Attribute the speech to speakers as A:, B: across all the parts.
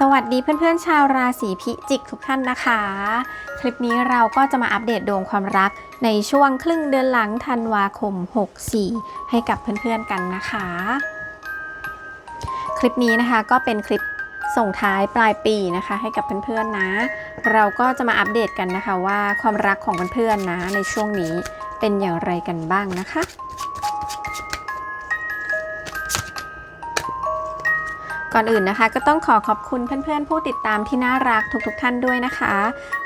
A: สวัสดีเพื่อนๆ ชาวราศีพิจิกทุกท่านนะคะ คลิปนี้เราก็จะมาอัปเดตดวงความรักในช่วงครึ่งเดือนหลังธันวาคม 64 ให้กับเพื่อนๆกันนะคะ คลิปนี้นะคะก็เป็นคลิปส่งท้ายปลายปีนะคะ ให้กับเพื่อนๆนะ เราก็จะมาอัปเดตกันนะคะว่าความรักของเพื่อนๆนะในช่วงนี้เป็นอย่างไรกันบ้างนะคะ ก่อนอื่นนะคะ ก็ต้องขอขอบคุณเพื่อนๆ ผู้ติดตามที่น่ารักทุกๆทท่านด้วยนะคะ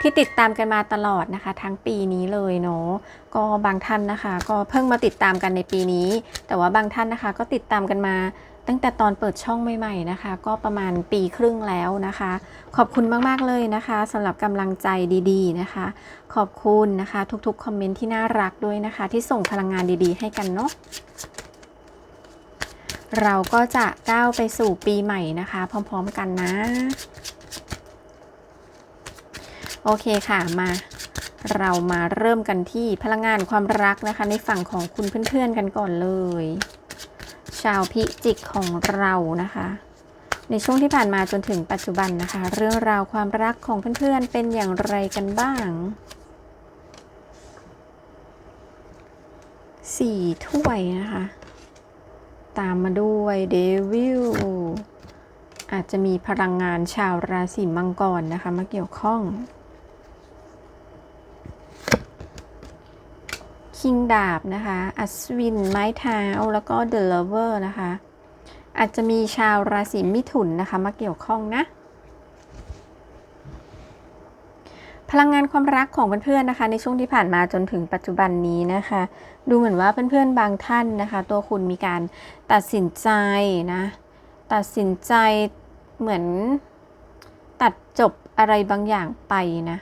A: ที่ติดตามกันมาตลอดนะคะ ทั้งปีนี้เลยเนาะก็บางท่านนะคะ ก็เพิ่งมาติดตามกันในปีนี้ แต่ว่าบางท่านนะคะ ก็ติดตามกันมาตั้งแต่ตอนเปิดช่องใหม่ๆนะคะ ก็ประมาณปีครึ่งแล้วนะคะ ขอบคุณมากๆเลยนะคะสำหรับกำลังใจดีๆนะคะ ขอบคุณนะคะ ทุกๆคอมเมนต์ที่น่ารักด้วยนะคะ ที่ส่งพลังงานดีๆ ให้กันเนาะ เราก็จะก้าวไปสู่ปีใหม่นะคะ พร้อมๆกันนะ โอเคค่ะมา เรามาเริ่มกันที่พลังงานความรักนะคะ ในฝั่งของคุณเพื่อนๆกันก่อนเลย ชาวพิจิกของเรานะคะในช่วงที่ผ่านมาจนถึงปัจจุบันนะคะ เรื่องราวความรักของเพื่อนๆเป็นอย่างไรกันบ้าง สี่ถ้วยนะคะ ตามมาด้วยเดวิลอาจจะมีพลังงานชาวราศีมังกรนะคะ มาเกี่ยวข้องคิงดาบนะคะ อัศวิน ไม้เท้า แล้วก็เดอะเลเวอร์นะคะ อาจจะมีชาวราศีมิถุนนะคะ มาเกี่ยวข้องนะ พลังงานความรักของเพื่อนๆนะคะ ในช่วงที่ผ่านมาจนถึงปัจจุบันนี้นะคะ ดูเหมือนว่าเพื่อนๆบางท่านนะคะ ตัวคุณมีการตัดสินใจนะตัดสินใจเหมือนตัดจบอะไรบางอย่างไปนะ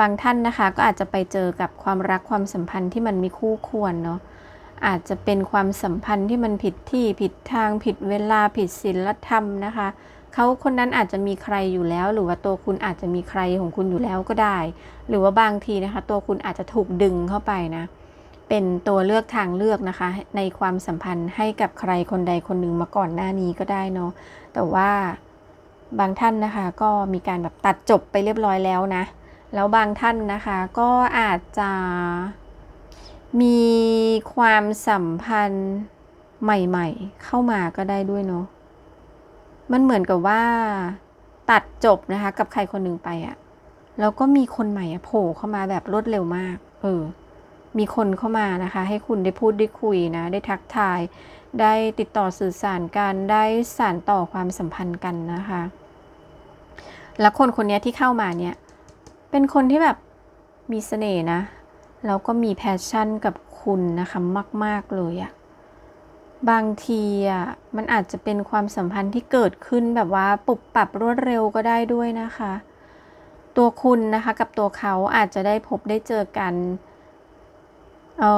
A: บางท่านนะคะก็อาจจะไปเจอกับความรักความสัมพันธ์ที่มันมีคู่ควรเนาะอาจจะเป็นความสัมพันธ์ที่มันผิดที่ผิดทางผิดเวลาผิดศีลธรรมนะคะ เขาคนนั้นอาจจะมีใครอยู่แล้ว หรือว่าตัวคุณอาจจะมีใครของคุณอยู่แล้วก็ได้ หรือว่าบางทีนะคะ ตัวคุณอาจจะถูกดึงเข้าไปนะ เป็นตัวเลือกทางเลือกนะคะ ในความสัมพันธ์ให้กับใครคนใดคนหนึ่งมาก่อนหน้านี้ก็ได้เนาะแต่ว่าบางท่านนะคะ ก็มีการแบบตัดจบไปเรียบร้อยแล้วนะ แล้วบางท่านนะคะ ก็อาจจะมีความสัมพันธ์ใหม่ ๆ เข้ามาก็ได้ด้วยเนาะ มันเหมือนกับว่าตัดจบนะคะกับใครคนหนึ่งไปอะแล้วก็มีคนใหม่โผล่เข้ามาแบบรวดเร็วมาก เออ มีคนเข้ามานะคะ ให้คุณได้พูดได้คุยนะ ได้ทักทาย ได้ติดต่อสื่อสารกัน ได้สานต่อความสัมพันธ์กันนะคะ แล้วคนคนนี้ที่เข้ามาเนี่ย เป็นคนที่แบบมีเสน่ห์นะ แล้วก็มีแพชชั่นกับคุณนะคะ มาก ๆ เลยอะ บางทีอะมันอาจจะเป็นความสัมพันธ์ที่เกิดขึ้นแบบว่าปุบปรับรวดเร็วก็ได้ด้วยนะคะ ตัวคุณนะคะกับตัวเขาอาจจะได้พบได้เจอกันเอ่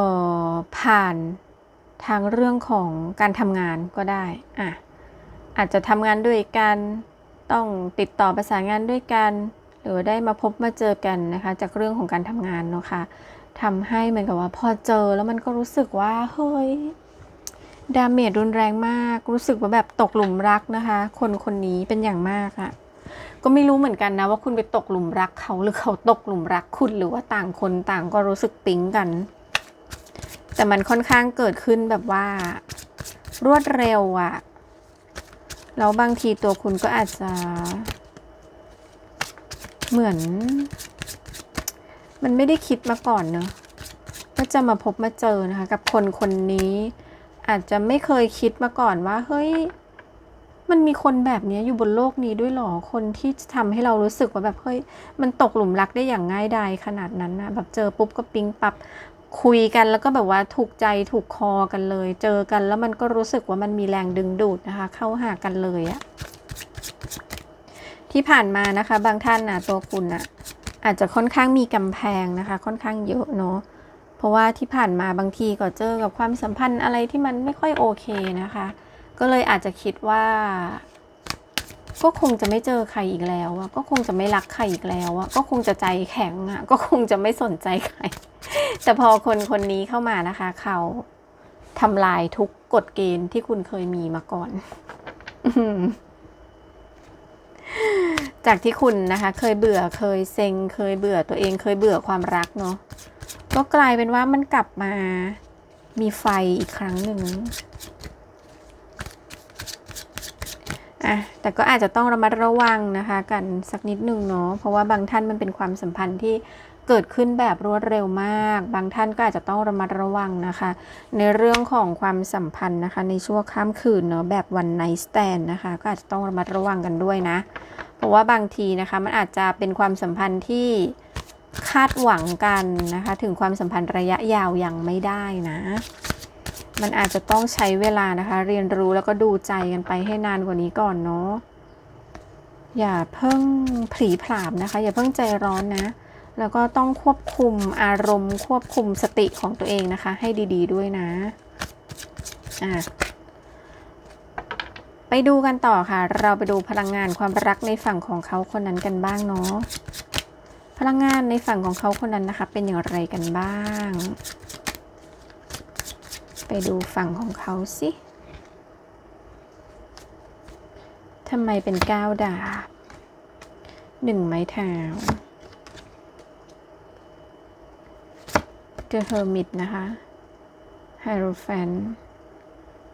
A: อผ่านทางเรื่องของการทำงานก็ได้อะอาจจะทำงานด้วยกันต้องติดต่อประสานงานด้วยกัน หรือได้มาพบมาเจอกันนะคะ จากเรื่องของการทำงานเนาะค่ะทำให้เหมือนกับว่าพอเจอแล้วมันก็รู้สึกว่าเฮ้ย ดาเมจรุนแรงมาก รู้สึกว่าแบบตกหลุมรักนะคะ คนคนนี้เป็นอย่างมากอะก็ไม่รู้เหมือนกันนะว่าคุณไปตกหลุมรักเขาหรือเขาตกหลุมรักคุณหรือว่าต่างคนต่างก็รู้สึกปิ๊งกัน แต่มันค่อนข้างเกิดขึ้นแบบว่า รวดเร็วอะแล้วบางทีตัวคุณก็อาจจะ เหมือน มันไม่ได้คิดมาก่อนเนอะว่าจะมาพบมาเจอนะคะ กับคนคนนี้ อาจจะไม่เคยคิดมาก่อนว่า เฮ้ย มันมีคนแบบนี้อยู่บนโลกนี้ด้วยหรอ คนที่จะทำให้เรารู้สึกว่าแบบเฮ้ย มันตกหลุมรักได้อย่างง่ายดายขนาดนั้นนะแบบเจอปุ๊บก็ปิ๊งปับคุยกันแล้วก็แบบว่าถูกใจถูกคอกันเลย เจอกันแล้วมันก็รู้สึกว่ามันมีแรงดึงดูดนะคะ เข้าหากันเลยอะที่ผ่านมานะคะ บางท่านนะตัวคุณนะอาจจะค่อนข้างมีกำแพงนะคะ ค่อนข้างเยอะเนาะ เพราะว่าที่ผ่านมาบางทีก็เจอกับความสัมพันธ์อะไรที่มันไม่ค่อยโอเคนะคะ ก็เลยอาจจะคิดว่า ก็คงจะไม่เจอใครอีกแล้วอะก็คงจะไม่รักใครอีกแล้วอะก็คงจะใจแข็งอะก็คงจะไม่สนใจใคร แต่พอคนคนนี้เข้ามานะคะ เขาทำลายทุกกฎเกณฑ์ที่คุณเคยมีมาก่อน จากที่คุณนะคะ เคยเบื่อเคยเซ็ง เคยเบื่อตัวเองเคยเบื่อความรักเนาะก็กลายเป็นว่ามันกลับมามีไฟอีกครั้งหนึ่งอะแต่ก็อาจจะต้องระมัดระวังนะคะ กันสักนิดหนึ่งเนาะเพราะว่าบางท่านมันเป็นความสัมพันธ์ที่เกิดขึ้นแบบรวดเร็วมาก บางท่านก็อาจจะต้องระมัดระวังนะคะ ในเรื่องของความสัมพันธ์นะคะ ในช่วงข้ามคืนเนาะแบบวันไนสแตนนะคะ ก็อาจจะต้องระมัดระวังกันด้วยนะ ราะว่าบางทีนะคะมันอาจจะเป็นความสัมพันธ์ที่คาดหวังกันนะคะ ถึงความสัมพันธ์ระยะยาวยังไม่ได้นะ มันอาจจะต้องใช้เวลานะคะ เรียนรู้แล้วก็ดูใจกันไปให้นานกว่านี้ก่อนเนาะอย่าเพิ่งผีผลามนะคะ อย่าเพิ่งใจร้อนนะ แล้วก็ต้องควบคุมอารมณ์ ควบคุมสติของตัวเองนะคะ ให้ดี ๆด้วยนะอะ ไปดูกันต่อค่ะ เราไปดูพลังงานความรักในฝั่งของเขาคนนั้นกันบ้างเนาะพลังงานในฝั่งของเขาคนนั้นนะคะ เป็นอย่างไรกันบ้าง ไปดูฝั่งของเขาสิทำไมเป็นก้าวดาบหนึ่งไม้เท้า The Hermit นะคะ h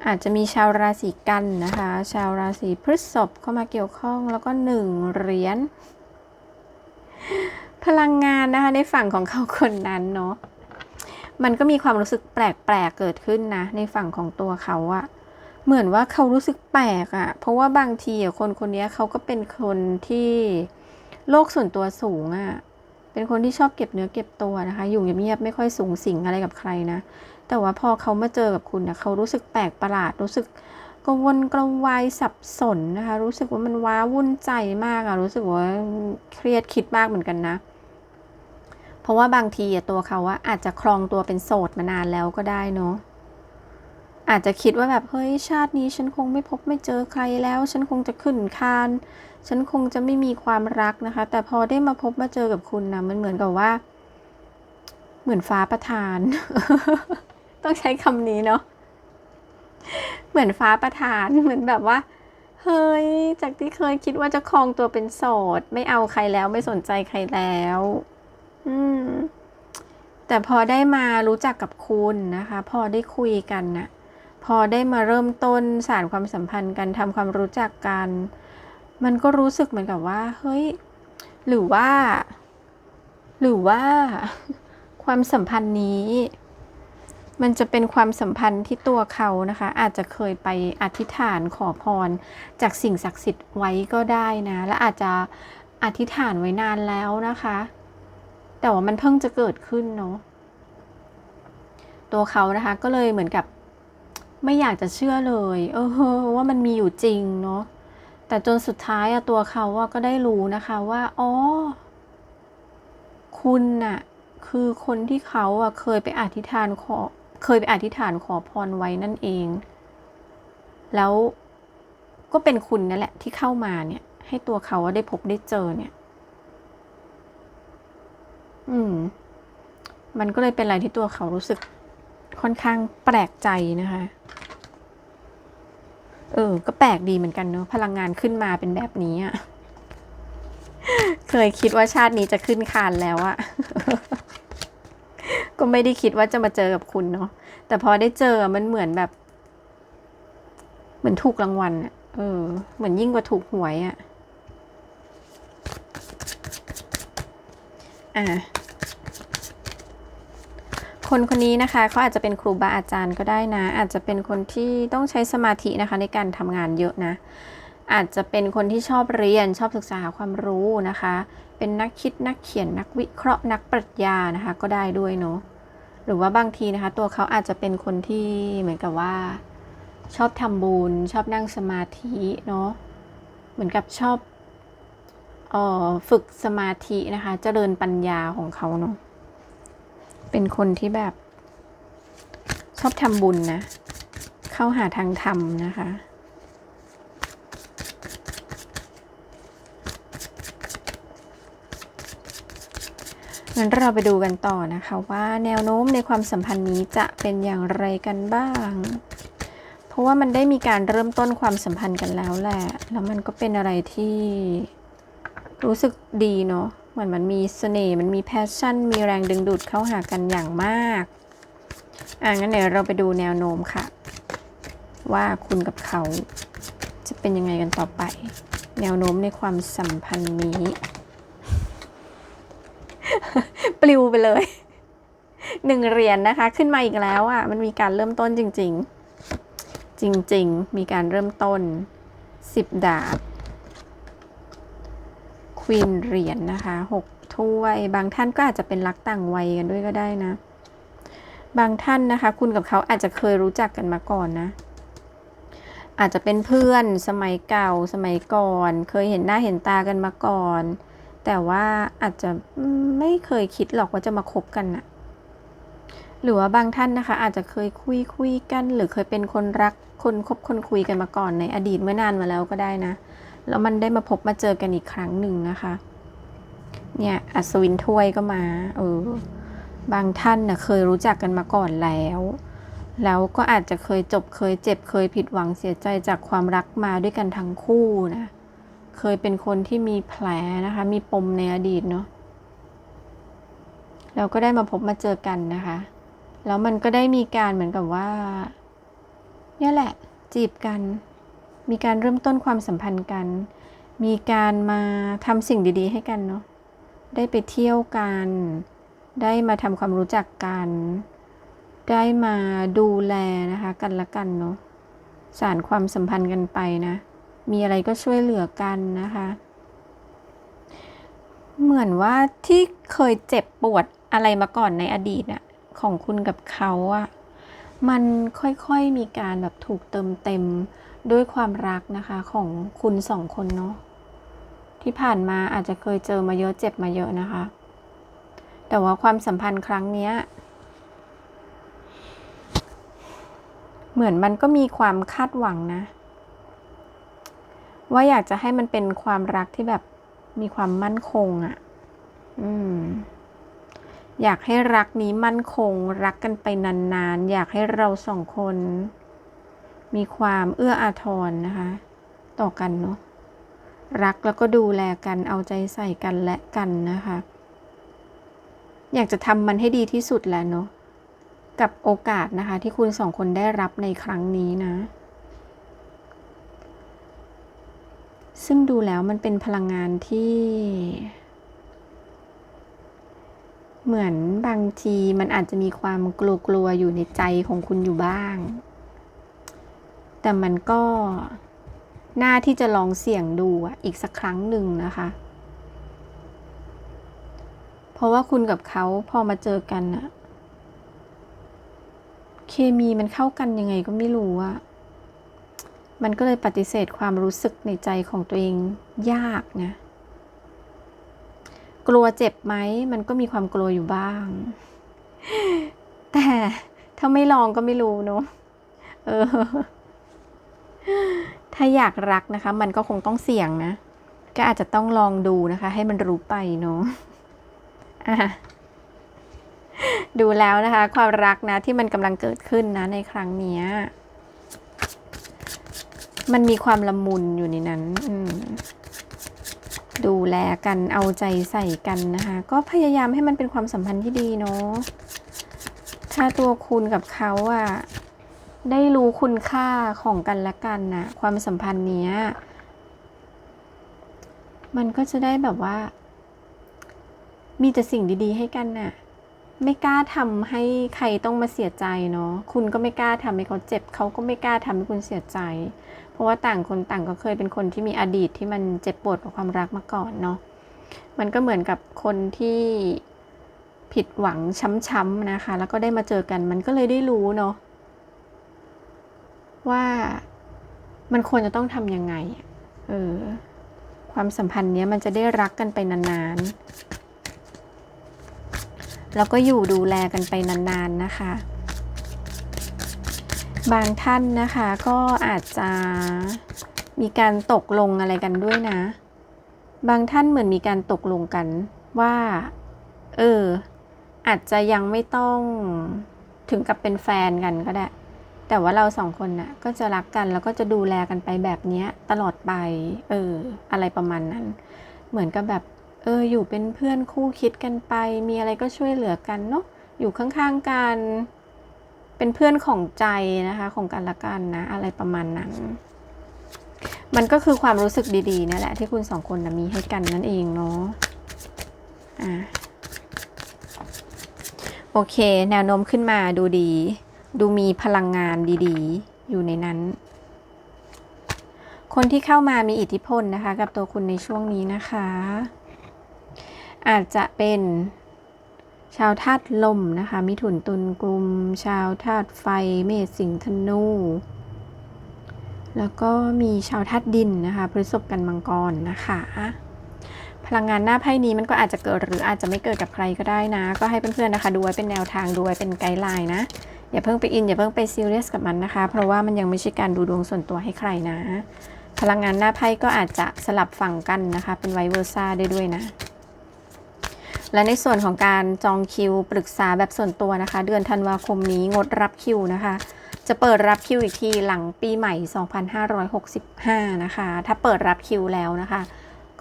A: อาจจะมีชาวราศีกันนะคะ ชาวราศีพฤษภเข้ามาเกี่ยวข้องแล้วก็หนึ่งเหรียญพลังงานนะคะในฝั่งของเขาคนนั้นเนาะมันก็มีความรู้สึกแปลกๆเกิดขึ้นนะ ในฝั่งของตัวเขาอะเหมือนว่าเขารู้สึกแปลกอะเพราะว่าบางทีอะคนคนนี้เขาก็เป็นคนที่โลกส่วนตัวสูงอะเป็นคนที่ชอบเก็บเนื้อเก็บตัวนะคะ อยู่เงียบๆไม่ค่อยสูงสิงอะไรกับใครนะ แต่ว่าพอเขามาเจอกับคุณนะเขารู้สึกแปลกประหลาด รู้สึกกระวนกระวายสับสนนะคะ รู้สึกว่ามันว้าวุ่นใจมากอะรู้สึกว่าเครียดคิดมากเหมือนกันนะ เพราะว่าบางทีตัวเขาอะอาจจะครองตัวเป็นโสดมานานแล้วก็ได้เนาะอาจจะคิดว่าแบบเฮ้ยชาตินี้ฉันคงไม่พบไม่เจอใครแล้ว ฉันคงจะขึ้นคาน ฉันคงจะไม่มีความรักนะคะ แต่พอได้มาพบมาเจอกับคุณนะมันเหมือนกับว่า เหมือนฟ้าประทาน ต้องใช้คำนี้เนาะเหมือนฟ้าประทานเหมือนแบบว่า เฮ้ย จากที่เคยคิดว่าจะครองตัวเป็นโสด ไม่เอาใครแล้วไม่สนใจใครแล้ว อืม แต่พอได้มารู้จักกับคุณนะคะ พอได้คุยกันน่ะ พอได้มาเริ่มต้นสารความสัมพันธ์กันทำความรู้จักกัน มันก็รู้สึกเหมือนกับว่า เฮ้ย หรือว่า หรือว่า ความสัมพันธ์นี้ มันจะเป็นความสัมพันธ์ที่ตัวเขานะคะ อาจจะเคยไปอธิษฐานขอพร จากสิ่งศักดิ์สิทธิ์ไว้ก็ได้นะ และอาจจะอธิษฐานไว้นานแล้วนะคะ แต่ว่ามันเพิ่งจะเกิดขึ้นเนาะตัวเขานะคะก็เลยเหมือนกับไม่อยากจะเชื่อเลย เออว่ามันมีอยู่จริงเนาะแต่จนสุดท้ายอะตัวเขาอะก็ได้รู้นะคะว่าอ๋อคุณน่ะคือคนที่เขาอะเคยไปอธิษฐานขอ เคยไปอธิษฐานขอพรไว้นั่นเอง แล้วก็เป็นคุณนั่นแหละที่เข้ามาเนี่ย ให้ตัวเขาได้พบได้เจอเนี่ย อืม มันก็เลยเป็นอะไรที่ตัวเขารู้สึกค่อนข้างแปลกใจนะคะ เออ ก็แปลกดีเหมือนกันเนาะพลังงานขึ้นมาเป็นแบบนี้อะเคยคิดว่าชาตินี้จะขึ้นคานแล้วอะ ก็ไม่ได้คิดว่าจะมาเจอกับคุณเนาะแต่พอได้เจอมันเหมือนแบบ เหมือนถูกรางวัลอะเออ เหมือนยิ่งกว่าถูกหวยอะอะคนคนนี้นะคะเขาอาจจะเป็นครูบาอาจารย์ก็ได้นะ อาจจะเป็นคนที่ต้องใช้สมาธินะคะในการทำงานเยอะนะ อาจจะเป็นคนที่ชอบเรียนชอบศึกษาหาความรู้นะคะ เป็นนักคิดนักเขียนนักวิเคราะห์นักปรัชญานะคะก็ได้ด้วยเนาะหรือว่าบางทีนะคะ ตัวเขาอาจจะเป็นคนที่เหมือนกับว่า ชอบทำบุญ ชอบนั่งสมาธิเนาะเหมือนกับชอบออฝึกสมาธินะคะเจริญปัญญาของเขาเนาะเป็นคนที่แบบ ชอบทำบุญนะ เข้าหาทางธรรมนะคะ งั้นเราไปดูกันต่อนะคะว่าแนวโน้มในความสัมพันธ์นี้จะเป็นอย่างไรกันบ้าง เพราะว่ามันได้มีการเริ่มต้นความสัมพันธ์กันแล้วแหละ แล้วมันก็เป็นอะไรที่รู้สึกดีเนาะ เหมือนมันมีเสน่ห์ มันมีแพชชั่น มีแรงดึงดูดเข้าหากันอย่างมาก อะงั้นเดี๋ยวเราไปดูแนวโน้มค่ะ ว่าคุณกับเขาจะเป็นยังไงกันต่อไป แนวโน้มในความสัมพันธ์นี้ ปลิวไปเลยหนึ่งเหรียญนะคะ ขึ้นมาอีกแล้วอะ่ะ มันมีการเริ่มต้นจริง ๆ จริง ๆ มีการเริ่มต้นสิบดาบควีนเหรียญนนะคะหกถ้วย บางท่านก็อาจจะเป็นรักต่างวัยกันด้วยก็ได้นะ บางท่านนะคะ คุณกับเขาอาจจะเคยรู้จักกันมาก่อนนะ อาจจะเป็นเพื่อนสมัยเก่าสมัยก่อน เคยเห็นหน้าเห็นตากันมาก่อน แต่ว่าอาจจะไม่เคยคิดหรอกว่าจะมาคบกันนะหรือว่าบางท่านนะคะ อาจจะเคยคุยคุยกัน หรือเคยเป็นคนรักคนคบคนคุยกันมาก่อนในอดีตเมื่อนานมาแล้วก็ได้นะ แล้วมันได้มาพบมาเจอกันอีกครั้งหนึ่งนะคะ เนี่ยอัศวินถ้วยก็มาเออบางท่านนะ่ะเคยรู้จักกันมาก่อนแล้ว แล้วก็อาจจะเคยจบเคยเจ็บเคยผิดหวังเสียใจจากความรักมาด้วยกันทั้งคู่นะ เคยเป็นคนที่มีแผลนะคะ มีปมในอดีตเนาะแล้วก็ได้มาพบมาเจอกันนะคะ แล้วมันก็ได้มีการเหมือนกับว่าเนี่ยแหละ จีบกัน มีการเริ่มต้นความสัมพันธ์กัน มีการมาทำสิ่งดี ๆ ให้กันเนาะได้ไปเที่ยวกัน ได้มาทำความรู้จักกัน ได้มาดูแลนะคะ กันละกันเนาะสารความสัมพันธ์กันไปนะ มีอะไรก็ช่วยเหลือกันนะคะ เหมือนว่าที่เคยเจ็บปวดอะไรมาก่อนในอดีตอะของคุณกับเขาอะมันค่อยๆมีการแบบถูกเติมเต็มด้วยความรักนะคะของคุณสองคนเนาะที่ผ่านมาอาจจะเคยเจอมาเยอะเจ็บมาเยอะนะคะ แต่ว่าความสัมพันธ์ครั้งเนี้ยเหมือนมันก็มีความคาดหวังนะ ว่าอยากจะให้มันเป็นความรักที่แบบมีความมั่นคงอะ่ะ อืม อยากให้รักนี้มั่นคง รักกันไปนานๆ อยากให้เราสองคน มีความเอื้ออาทรนะคะ ต่อกันเนาะรักแล้วก็ดูแลกันเอาใจใส่กันและกันนะคะ อยากจะทำมันให้ดีที่สุดแหละเนาะกับโอกาสนะคะ ที่คุณสองคนได้รับในครั้งนี้นะ ซึ่งดูแล้วมันเป็นพลังงานที่ เหมือนบางทีมันอาจจะมีความกลัวๆอยู่ในใจของคุณอยู่บ้าง แต่มันก็น่าที่จะลองเสี่ยงดูอีกสักครั้งหนึ่งนะคะ เพราะว่าคุณกับเขาพอมาเจอกันอะเคมีมันเข้ากันยังไงก็ไม่รู้อะ มันก็เลยปฏิเสธความรู้สึกในใจของตัวเองยากนะ กลัวเจ็บไหม มันก็มีความกลัวอยู่บ้าง แต่ถ้าไม่ลองก็ไม่รู้เนาะเออ ถ้าอยากรักนะคะ มันก็คงต้องเสี่ยงนะ ก็อาจจะต้องลองดูนะคะ ให้มันรู้ไปเนาะะดูแล้วนะคะ ความรักนะที่มันกำลังเกิดขึ้นนะในครั้งนี้ มันมีความละมุนอยู่ในนั้น ดูแลกันเอาใจใส่กันนะคะ ก็พยายามให้มันเป็นความสัมพันธ์ที่ดีเนาะ ถ้าตัวคุณกับเขาอะได้รู้คุณค่าของกันและกันนะความสัมพันธ์เนี้ย มันก็จะได้แบบว่า มีแต่สิ่งดี ๆ ให้กันน่ะ ไม่กล้าทำให้ใครต้องมาเสียใจเนาะคุณก็ไม่กล้าทำให้เขาเจ็บ เขาก็ไม่กล้าทำให้คุณเสียใจ ราะว่าต่างคนต่างก็เคยเป็นคนที่มีอดีตที่มันเจ็บปวดกับความรักมาก่อนเนาะมันก็เหมือนกับคนที่ผิดหวังช้ำๆนะคะ แล้วก็ได้มาเจอกันมันก็เลยได้รู้เนาะว่ามันควรจะต้องทำยังไงเออความสัมพันธ์เนี้ยมันจะได้รักกันไปนานๆ แล้วก็อยู่ดูแลกันไปนานๆนะคะ บางท่านนะคะก็อาจจะมีการตกลงอะไรกันด้วยนะ บางท่านเหมือนมีการตกลงกันว่า เออ อาจจะยังไม่ต้องถึงกับเป็นแฟนกันก็ได้ แต่ว่าเราสองคนนะ่ะก็จะรักกันแล้วก็จะดูแลกันไปแบบนี้ตลอดไป เออ อะไรประมาณนั้น เหมือนกับแบบ เออ อยู่เป็นเพื่อนคู่คิดกันไป มีอะไรก็ช่วยเหลือกันเนาะ อยู่ข้างๆกัน เป็นเพื่อนของใจนะคะ ของกันและกันนะ อะไรประมาณนั้น มันก็คือความรู้สึกดีๆนั่นแหละที่คุณสองคนนะมีให้กันนั่นเองเนาะอะโอเค แนวโน้มขึ้นมาดูดี ดูมีพลังงานดีๆ อยู่ในนั้น คนที่เข้ามามีอิทธิพลนะคะ กับตัวคุณในช่วงนี้นะคะ อาจจะเป็น ชาวธาตุลมนะคะ มิถุนตุลกลุ่ม ชาวธาตุไฟ เมษสิงห์ธนู แล้วก็มีชาวธาตุดินนะคะพฤษภกันมังกรนะคะ พลังงานหน้าไพ่นี้มันก็อาจจะเกิดหรืออาจจะไม่เกิดกับใครก็ได้นะ ก็ให้เพื่อนๆนะคะ ดูไว้เป็นแนวทางดูไว้เป็นไกด์ไลน์นะ อย่าเพิ่งไปอิน อย่าเพิ่งไปซีเรียสกับมันนะคะ เพราะว่ามันยังไม่ใช่การดูดวงส่วนตัวให้ใครนะ พลังงานหน้าไพ่ก็อาจจะสลับฝั่งกันนะคะ เป็นไวเวอร์ซ่าได้ด้วยนะ และในส่วนของการจองคิวปรึกษาแบบส่วนตัวนะคะ เดือนธันวาคมนี้งดรับคิวนะคะ จะเปิดรับคิวอีกทีหลังปีใหม่ 2565 นะคะ ถ้าเปิดรับคิวแล้วนะคะ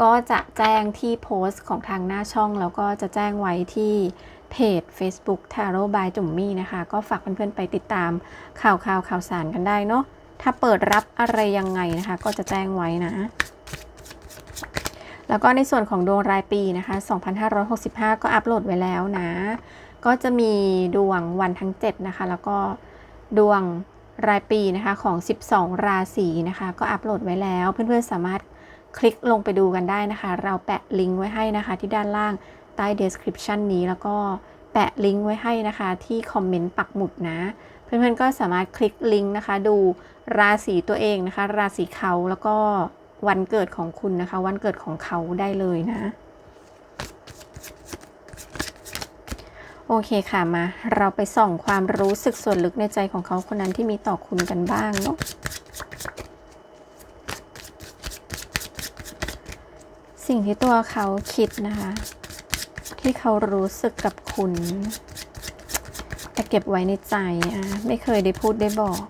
A: ก็จะแจ้งที่โพสต์ของทางหน้าช่อง แล้วก็จะแจ้งไว้ที่เพจ Facebook Tarot by จุ่มมี่นะคะ ก็ฝากเพื่อนๆไปติดตามข่าวข่าวข่าวสารกันได้เนาะถ้าเปิดรับอะไรยังไงนะคะ ก็จะแจ้งไว้นะ แล้วก็ในส่วนของดวงรายปีนะคะ 2565 ก็อัปโหลดไว้แล้วนะ ก็จะมีดวงวันทั้ง 7 นะคะ แล้วก็ดวงรายปีนะคะของ 12 ราศีนะคะ ก็อัปโหลดไว้แล้ว เพื่อนๆสามารถคลิกลงไปดูกันได้นะคะ เราแปะลิงก์ไว้ให้นะคะ ที่ด้านล่างใต้ description นี้แล้วก็แปะลิงก์ไว้ให้นะคะที่คอมเมนต์ปักหมุดนะ เพื่อนๆก็สามารถคลิกลิงก์นะคะ ดูราศีตัวเองนะคะ ราศีเขาแล้วก็ วันเกิดของคุณนะคะ วันเกิดของเขาได้เลยนะ โอเคค่ะมา เราไปส่องความรู้สึกส่วนลึกในใจของเขาคนนั้นที่มีต่อคุณกันบ้างเนาะสิ่งที่ตัวเขาคิดนะคะ ที่เขารู้สึกกับคุณแต่เก็บไว้ในใจอะไม่เคยได้พูดได้บอก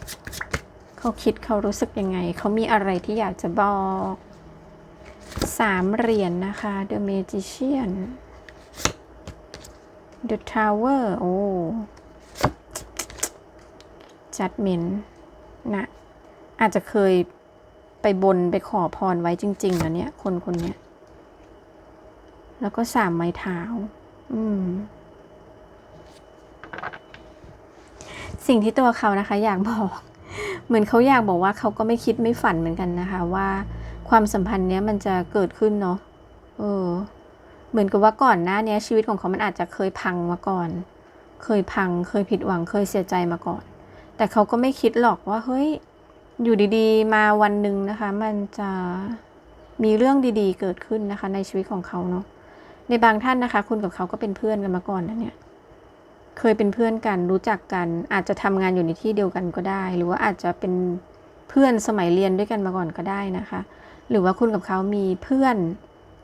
A: เขาคิดเขารู้สึกยังไง เขามีอะไรที่อยากจะบอกสามเหรียญนนะคะ The Magician The Tower โอ้ Judgment นะอาจจะเคยไปบนไปขอพรไว้จริงๆนะเนี่ย คนคนเนี้ย แล้วก็สามไม้เท้า อืม สิ่งที่ตัวเขานะคะ อยากบอก เหมือนเขาอยากบอกว่าเขาก็ไม่คิดไม่ฝันเหมือนกันนะคะว่าความสัมพันธ์เนี้ยมันจะเกิดขึ้นเนาะเออ เหมือนกับว่าก่อนหน้านี้ชีวิตของเขามันอาจจะเคยพังมาก่อน เคยพัง เคยผิดหวัง เคยเสียใจมาก่อน แต่เขาก็ไม่คิดหรอกว่าเฮ้ย อยู่ดีๆ มาวันหนึ่งนะคะ มันจะมีเรื่องดีๆ เกิดขึ้นนะคะ ในชีวิตของเขาเนาะ ในบางท่านนะคะ คุณกับเขาก็เป็นเพื่อนกันมาก่อนนะเนี่ย เคยเป็นเพื่อนกันรู้จักกัน อาจจะทำงานอยู่ในที่เดียวกันก็ได้ หรือว่าอาจจะเป็นเพื่อนสมัยเรียนด้วยกันมาก่อนก็ได้นะคะ หรือว่าคุณกับเขามีเพื่อน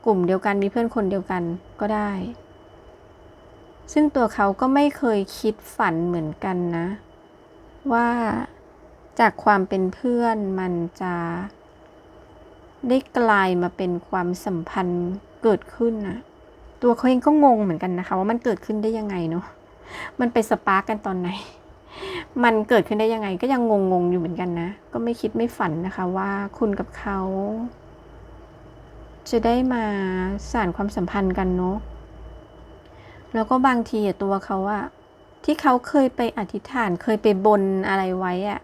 A: กลุ่มเดียวกันมีเพื่อนคนเดียวกันก็ได้ ซึ่งตัวเขาก็ไม่เคยคิดฝันเหมือนกันนะ ว่าจากความเป็นเพื่อนมันจะได้กลายมาเป็นความสัมพันธ์เกิดขึ้นนะตัวเขาเองก็งงเหมือนกันนะคะ ว่ามันเกิดขึ้นได้ยังไงเนาะ มันไปสปาร์กกันตอนไหน มันเกิดขึ้นได้ยังไงก็ยังงงๆอยู่เหมือนกันนะ ก็ไม่คิดไม่ฝันนะคะว่าคุณกับเขา จะได้มาสานความสัมพันธ์กันเนาะ แล้วก็บางทีอะตัวเขาอะที่เขาเคยไปอธิษฐานเคยไปบนอะไรไว้อะ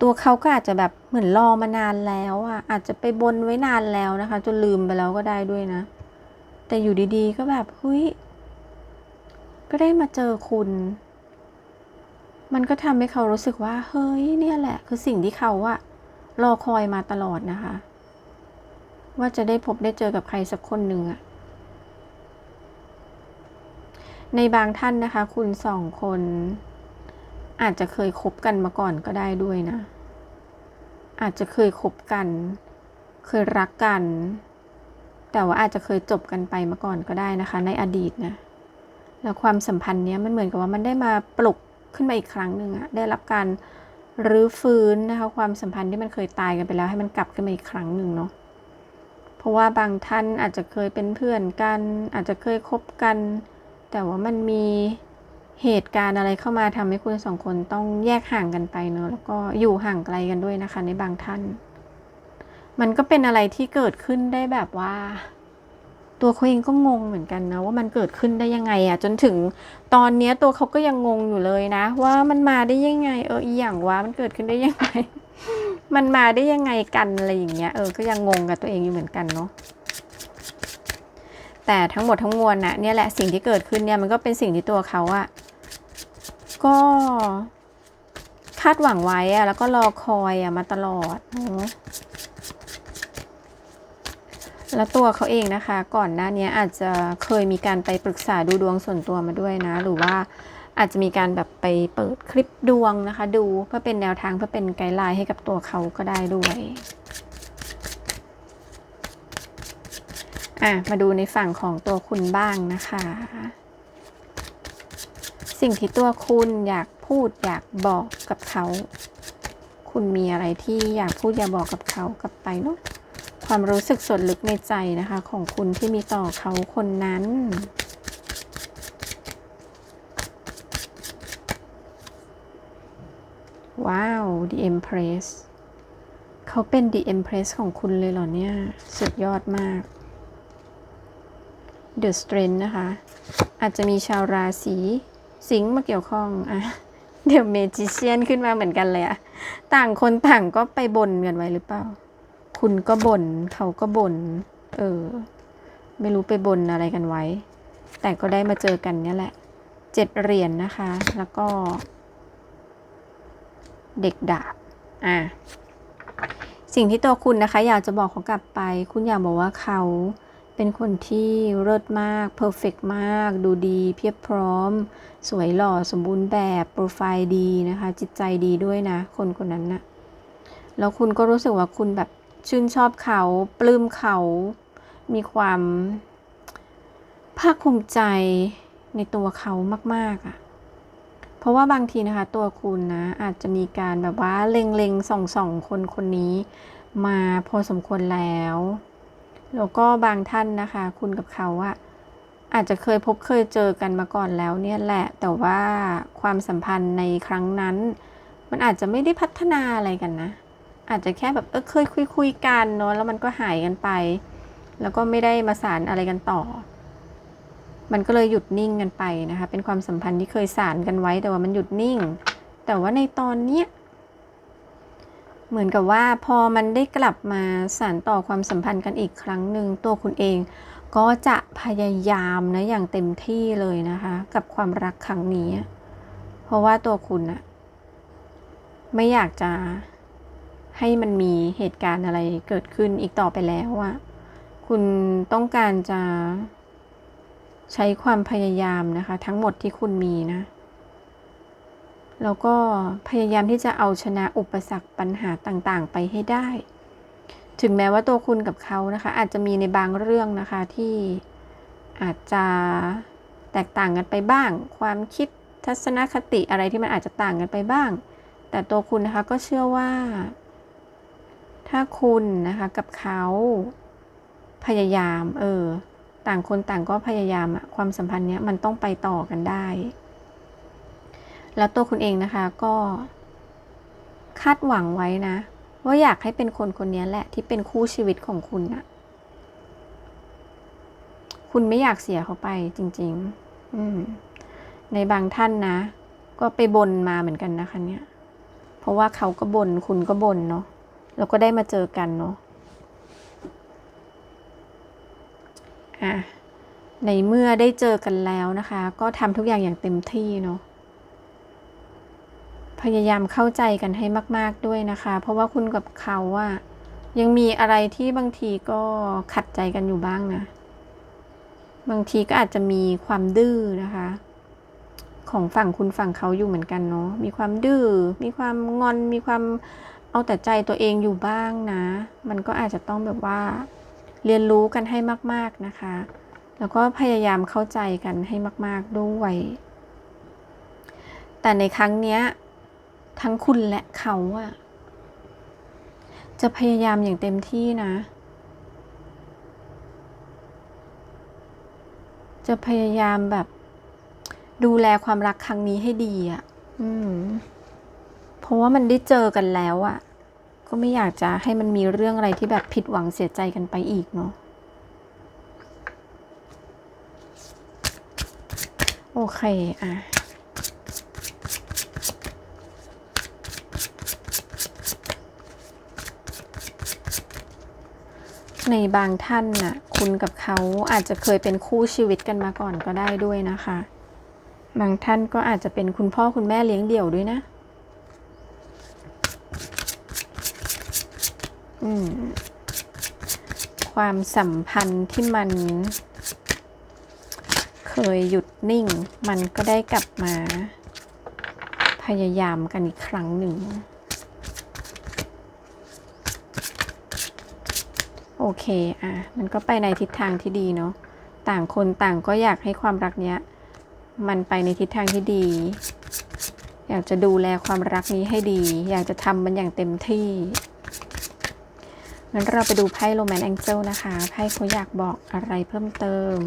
A: ตัวเขาก็อาจจะแบบเหมือนรอมานานแล้วอะอาจจะไปบนไว้นานแล้วนะคะ จนลืมไปแล้วก็ได้ด้วยนะ แต่อยู่ดีๆ ก็แบบเฮ้ย ก็ได้มาเจอคุณ มันก็ทำให้เขารู้สึกว่า เฮ้ย เนี่ยแหละ คือสิ่งที่เขาอะรอคอยมาตลอดนะคะ ว่าจะได้พบได้เจอกับใครสักคนหนึ่งอะในบางท่านนะคะ คุณสองคน อาจจะเคยคบกันมาก่อนก็ได้ด้วยนะ อาจจะเคยคบกัน เคยรักกัน แต่ว่าอาจจะเคยจบกันไปมาก่อนก็ได้นะคะ ในอดีตนะ แล้วความสัมพันธ์เนี้ยมันเหมือนกับว่ามันได้มาปลุกขึ้นมาอีกครั้งหนึ่งอะได้รับการรื้อฟื้นนะคะความสัมพันธ์ที่มันเคยตายกันไปแล้ว ให้มันกลับขึ้นมาอีกครั้งหนึ่งเนาะเพราะว่าบางท่านอาจจะเคยเป็นเพื่อนกัน อาจจะเคยคบกัน แต่ว่ามันมีเหตุการณ์อะไรเข้ามาทำให้คุณสองคนต้องแยกห่างกันไปเนอะแล้วก็อยู่ห่างไกลกันด้วยนะคะ ในบางท่าน มันก็เป็นอะไรที่เกิดขึ้นได้แบบว่า ตัวเขาเองก็งงเหมือนกันนะว่ามันเกิดขึ้นได้ยังไงอะจนถึงตอนเนี้ยตัวเขาก็ยังงงอยู่เลยนะ ว่ามันมาได้ยังไง เอออีอย่างวะมันเกิดขึ้นได้ยังไง มันมาได้ยังไงกันอะไรอย่างเงี้ยเออก็ยังงงกับตัวเองอยู่เหมือนกันเนาะแต่ทั้งหมดทั้งมวลนะเนี่ยแหละสิ่งที่เกิดขึ้นเนี่ยมันก็เป็นสิ่งที่ตัวเขาอะก็คาดหวังไว้อะแล้วก็รอคอยอะมาตลอดเนาะ แล้วตัวเขาเองนะคะ ก่อนหน้านี้อาจจะเคยมีการไปปรึกษาดูดวงส่วนตัวมาด้วยนะ หรือว่าอาจจะมีการแบบไปเปิดคลิปดวงนะคะ ดูเพื่อเป็นแนวทางเพื่อเป็นไกด์ไลน์ให้กับตัวเขาก็ได้ด้วยอะมาดูในฝั่งของตัวคุณบ้างนะคะ สิ่งที่ตัวคุณอยากพูดอยากบอกกับเขา คุณมีอะไรที่อยากพูดอยากบอกกับเขากลับไปเนาะ ความรู้สึกส่วนลึกในใจนะคะ ของคุณที่มีต่อเขาคนนั้น ว้าว The Empress เขาเป็น The Empress ของคุณเลยเหรอเนี่ย สุดยอดมาก The Strength นะคะ อาจจะมีชาวราศีสิงห์มาเกี่ยวข้องอะเดี๋ยวเมจิเชียนขึ้นมาเหมือนกันเลยอะต่างคนต่างก็ไปบ่นกันไว้หรือเปล่า คุณก็บ่นเขาก็บ่นเออ ไม่รู้ไปบ่นอะไรกันไว้ แต่ก็ได้มาเจอกันเนี่ยแหละเจ็ดเหรียญนนะคะ แล้วก็ เด็กดาบ อะ สิ่งที่ตัวคุณนะคะ อยากจะบอกเขากลับไป คุณอยากบอกว่าเขาเป็นคนที่เลิศมากเพอร์เฟกมาก ดูดี เพียบพร้อม สวยหล่อสมบูรณ์แบบโปรไฟล์ดีนะคะ จิตใจดีด้วยนะ คนคนนั้นนะแล้วคุณก็รู้สึกว่าคุณแบบ ชื่นชอบเขา ปลื้มเขา มีความ ภาคภูมิใจในตัวเขามาก ๆอะ่ะ เพราะว่าบางทีนะคะ ตัวคุณนะอาจจะมีการแบบว่าเล็งๆส่องส่องคนคนนี้มาพอสมควรแล้ว แล้วก็บางท่านนะคะ คุณกับเขาอะอาจจะเคยพบเคยเจอกันมาก่อนแล้วเนี่ยแหละ แต่ว่าความสัมพันธ์ในครั้งนั้น มันอาจจะไม่ได้พัฒนาอะไรกันนะ อาจจะแค่แบบเออเคยคุยคุยกันเนาะแล้วมันก็หายกันไป แล้วก็ไม่ได้มาสารอะไรกันต่อ มันก็เลยหยุดนิ่งกันไปนะคะ เป็นความสัมพันธ์ที่เคยสารกันไว้แต่ว่ามันหยุดนิ่ง แต่ว่าในตอนเนี้ยเหมือนกับว่าพอมันได้กลับมาสานต่อความสัมพันธ์กันอีกครั้งหนึ่งตัวคุณเอง ก็จะพยายามนะอย่างเต็มที่เลยนะคะ กับความรักครั้งนี้ เพราะว่าตัวคุณอะไม่อยากจะ ให้มันมีเหตุการณ์อะไรเกิดขึ้นอีกต่อไปแล้วอะคุณต้องการจะ ใช้ความพยายามนะคะ ทั้งหมดที่คุณมีนะ แล้วก็พยายามที่จะเอาชนะอุปสรรคปัญหาต่างๆ ไปให้ได้ ถึงแม้ว่าตัวคุณกับเขานะคะ อาจจะมีในบางเรื่องนะคะที่อาจจะแตกต่างกันไปบ้าง ความคิดทัศนคติอะไรที่มันอาจจะต่างกันไปบ้าง แต่ตัวคุณนะคะก็เชื่อว่า ถ้าคุณนะคะกับเขาพยายาม เออ ต่างคนต่างก็พยายามอะความสัมพันธ์เนี้ยมันต้องไปต่อกันได้ แล้วตัวคุณเองนะคะก็คาดหวังไว้นะ ว่าอยากให้เป็นคนคนนี้แหละที่เป็นคู่ชีวิตของคุณนะคุณไม่อยากเสียเขาไปจริง ๆ อืม ในบางท่านนะ ก็ไปบนมาเหมือนกันนะคะเนี่ย เพราะว่าเขาก็บนคุณก็บนเนาะ แล้วก็ได้มาเจอกันเนาะอะในเมื่อได้เจอกันแล้วนะคะ ก็ทำทุกอย่างอย่างเต็มที่เนาะพยายามเข้าใจกันให้มาก ๆด้วยนะคะ เพราะว่าคุณกับเขาอะยังมีอะไรที่บางทีก็ขัดใจกันอยู่บ้างนะ บางทีก็อาจจะมีความดื้อนะคะ ของฝั่งคุณฝั่งเขาอยู่เหมือนกันเนาะมีความดื้อมีความงอนมีความ เอาแต่ใจตัวเองอยู่บ้างนะ มันก็อาจจะต้องแบบว่า เรียนรู้กันให้มาก ๆนะคะ แล้วก็พยายามเข้าใจกันให้มาก ๆด้วย แต่ในครั้งเนี้ยทั้งคุณและเขาอะจะพยายามอย่างเต็มที่นะ จะพยายามแบบดูแลความรักครั้งนี้ให้ดีอะอืม เพราะว่ามันได้เจอกันแล้วอะ่ะก็ไม่อยากจะให้มันมีเรื่องอะไรที่แบบผิดหวังเสียใจกันไปอีกเนาะโอเค อะ ในบางท่านน่ะ คุณกับเขาอาจจะเคยเป็นคู่ชีวิตกันมาก่อนก็ได้ด้วยนะคะ บางท่านก็อาจจะเป็นคุณพ่อคุณแม่เลี้ยงเดี่ยวด้วยนะ อืม ความสัมพันธ์ที่มัน เคยหยุดนิ่ง มันก็ได้กลับมา พยายามกันอีกครั้งหนึ่ง โอเค อะ มันก็ไปในทิศทางที่ดีเนาะ ต่างคนต่างก็อยากให้ความรักเนี้ย มันไปในทิศทางที่ดี อยากจะดูแลความรักนี้ให้ดี อยากจะทำมันอย่างเต็มที่ งั้นเราไปดูไพ่โรแมนแองเจิลนะคะไพ่เขาอยากบอกอะไรเพิ่มเติม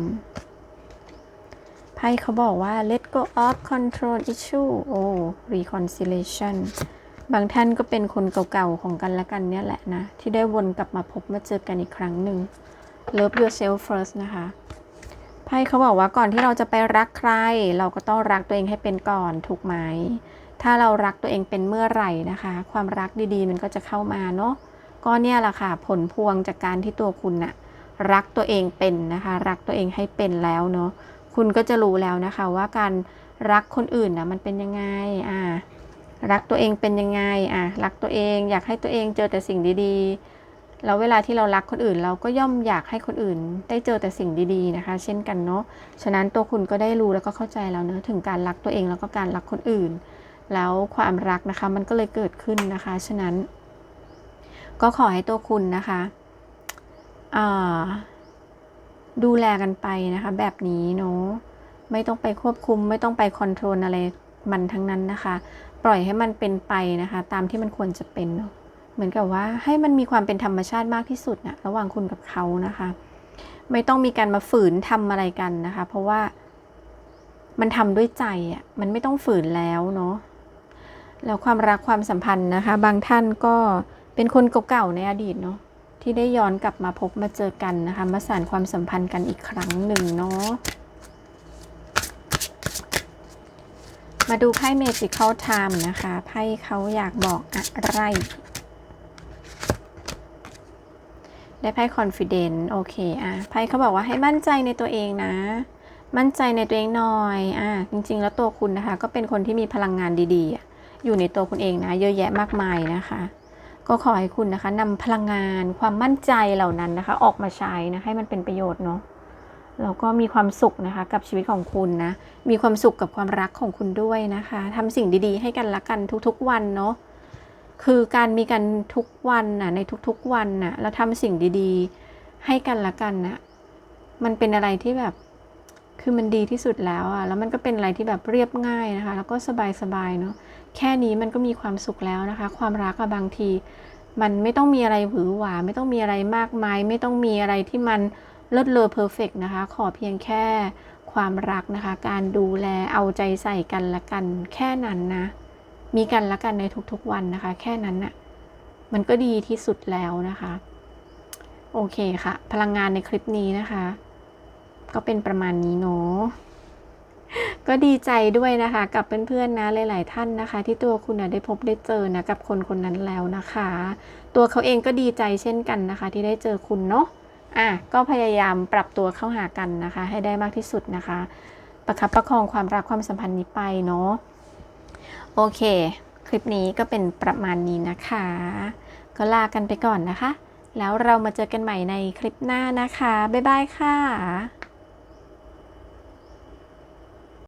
A: ไพ่เขาบอกว่า let go of control issue โอ้ reconciliation บางท่านก็เป็นคนเก่าๆของกันและกันเนี่ยแหละนะ ที่ได้วนกลับมาพบมาเจอกันอีกครั้งหนึ่ง love yourself first นะคะไพ่เขาบอกว่าก่อนที่เราจะไปรักใคร เราก็ต้องรักตัวเองให้เป็นก่อนถูกไหม ถ้าเรารักตัวเองเป็นเมื่อไหร่นะคะ ความรักดีๆ มันก็จะเข้ามาเนาะ ก็เนี่ยแหละค่ะผลพวงจากการที่ตัวคุณน่ะรักตัวเองเป็นนะคะ รักตัวเองให้เป็นแล้วเนาะคุณก็จะรู้แล้วนะคะ ว่าการรักคนอื่นนะมันเป็นยังไงอ่ารักตัวเองเป็นยังไงอะรักตัวเองอยากให้ตัวเองเจอแต่สิ่งดีๆ แล้วเวลาที่เรารักคนอื่น เราก็ย่อมอยากให้คนอื่น ได้เจอแต่สิ่งดีๆนะคะ เช่นกันเนาะฉะนั้นตัวคุณก็ได้รู้แล้วก็เข้าใจแล้วเนอะถึงการรักตัวเองแล้วก็การรักคนอื่น แล้วความรักนะคะมันก็เลยเกิดขึ้นนะคะ ฉะนั้น ก็ขอให้ตัวคุณนะคะดูแลกันไปนะคะ แบบนี้เนาะไม่ต้องไปควบคุม ไม่ต้องไปคอนโทรลอะไรมันทั้งนั้นนะคะ ปล่อยให้มันเป็นไปนะคะ ตามที่มันควรจะเป็นเนาะเหมือนกับว่าให้มันมีความเป็นธรรมชาติมากที่สุดนะระหว่างคุณกับเขานะคะ ไม่ต้องมีการมาฝืนทำอะไรกันนะคะ เพราะว่ามันทำด้วยใจอะ่ะมันไม่ต้องฝืนแล้วเนาะแล้วความรักความสัมพันธ์นะคะ บางท่านก็ เป็นคนเก่าๆในอดีตเนาะที่ได้ย้อนกลับมาพบมาเจอกันนะคะ มาสานความสัมพันธ์กันอีกครั้งหนึ่งเนาะมาดูไพ่ Magical Time นะคะไพ่เขาอยากบอกอะไร ได้ไพ่ Confident โอเคอะไพ่เขาบอกว่าให้มั่นใจในตัวเองนะ มั่นใจในตัวเองหน่อยอะจริง ๆ แล้วตัวคุณนะคะ ก็เป็นคนที่มีพลังงานดีๆ อยู่ในตัวคุณเองนะ เยอะแยะมากมายนะคะ ก็ขอให้คุณนะคะนำพลังงานความมั่นใจเหล่านั้นนะคะ ออกมาใช้นะให้มันเป็นประโยชน์เนาะแล้วก็มีความสุขนะคะกับชีวิตของคุณนะ มีความสุขกับความรักของคุณด้วยนะคะทำสิ่งดีๆ ให้กันละกันทุกๆวันเนาะคือการมีกันทุกวันน่ะในทุกๆวันน่ะแล้วทำสิ่งดีๆ ให้กันละกันน่ะมันเป็นอะไรที่แบบ คือมันดีที่สุดแล้วอะ แล้วมันก็เป็นอะไรที่แบบเรียบง่ายนะคะ แล้วก็สบายๆเนาะ แค่นี้มันก็มีความสุขแล้วนะคะ ความรักอะบางที มันไม่ต้องมีอะไรหวือหวา ไม่ต้องมีอะไรมากมาย ไม่ต้องมีอะไรที่มันเลิศเลอเพอร์เฟกนะคะ ขอเพียงแค่ความรักนะคะ การดูแลเอาใจใส่กันละกัน แค่นั้นนะ มีกันละกันในทุกๆวันนะคะ แค่นั้นน่ะ มันก็ดีที่สุดแล้วนะคะ โอเคค่ะ พลังงานในคลิปนี้นะคะ ก็เป็นประมาณนี้เนาะก็ดีใจด้วยนะคะ กับเพื่อนๆนะหลาย ๆ ท่านนะคะ ที่ตัวคุณนะได้พบได้เจอนะกับคนคนนั้นแล้วนะคะ ตัวเขาเองก็ดีใจเช่นกันนะคะ ที่ได้เจอคุณเนาะอะก็พยายามปรับตัวเข้าหากันนะคะ ให้ได้มากที่สุดนะคะ ประคับประคองความรักความสัมพันธ์นี้ไปเนาะโอเค คลิปนี้ก็เป็นประมาณนี้นะคะ ก็ลากันไปก่อนนะคะ แล้วเรามาเจอกันใหม่ในคลิปหน้านะคะ บ๊ายบายค่ะ